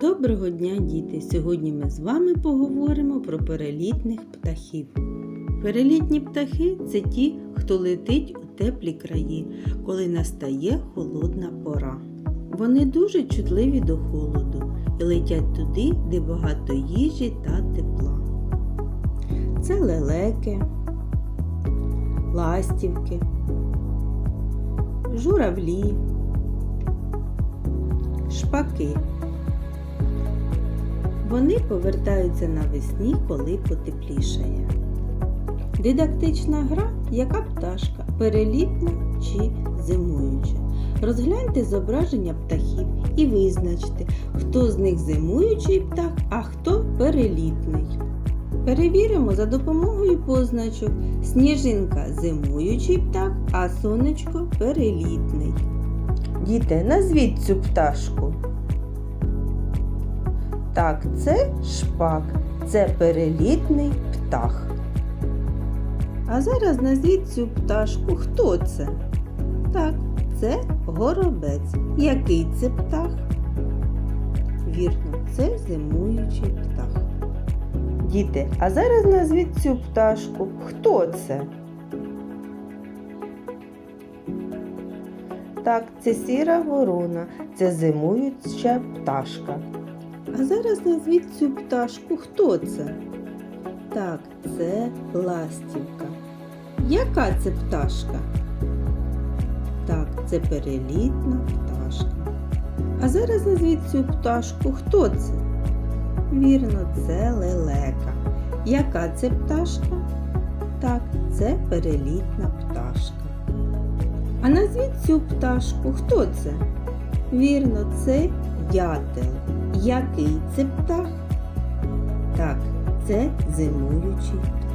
Доброго дня, діти! Сьогодні ми з вами поговоримо про перелітних птахів. Перелітні птахи це ті, хто летить у теплі краї, коли настає холодна пора. Вони дуже чутливі до холоду і летять туди, де багато їжі та тепла. Це лелеки, ластівки, журавлі, шпаки. Вони повертаються навесні, коли потеплішає. Дидактична гра яка пташка, перелітна чи зимуюча. Розгляньте зображення птахів і визначте, хто з них зимуючий птах, а хто перелітний. Перевіримо за допомогою позначок. Сніжинка зимуючий птах, а сонечко перелітний. Діти, назвіть цю пташку. Так, це шпак, це перелітний птах. А зараз назвіть цю пташку. Хто це? Так, це горобець. Який це птах? Вірно, це зимуючий птах. Діти, а зараз назвіть цю пташку. Хто це? Так, це сіра ворона, це зимуюча пташка. А зараз назвіть цю пташку. Хто це? Так, це ластівка. Яка це пташка? Так, це перелітна пташка. А зараз назвіть цю пташку. Хто це? Вірно, це лелека. Яка це пташка? Так, це перелітна пташка. А назвіть цю пташку. Хто це? Вірно, це ятел. Який це птах? Так, це зимуючий птах.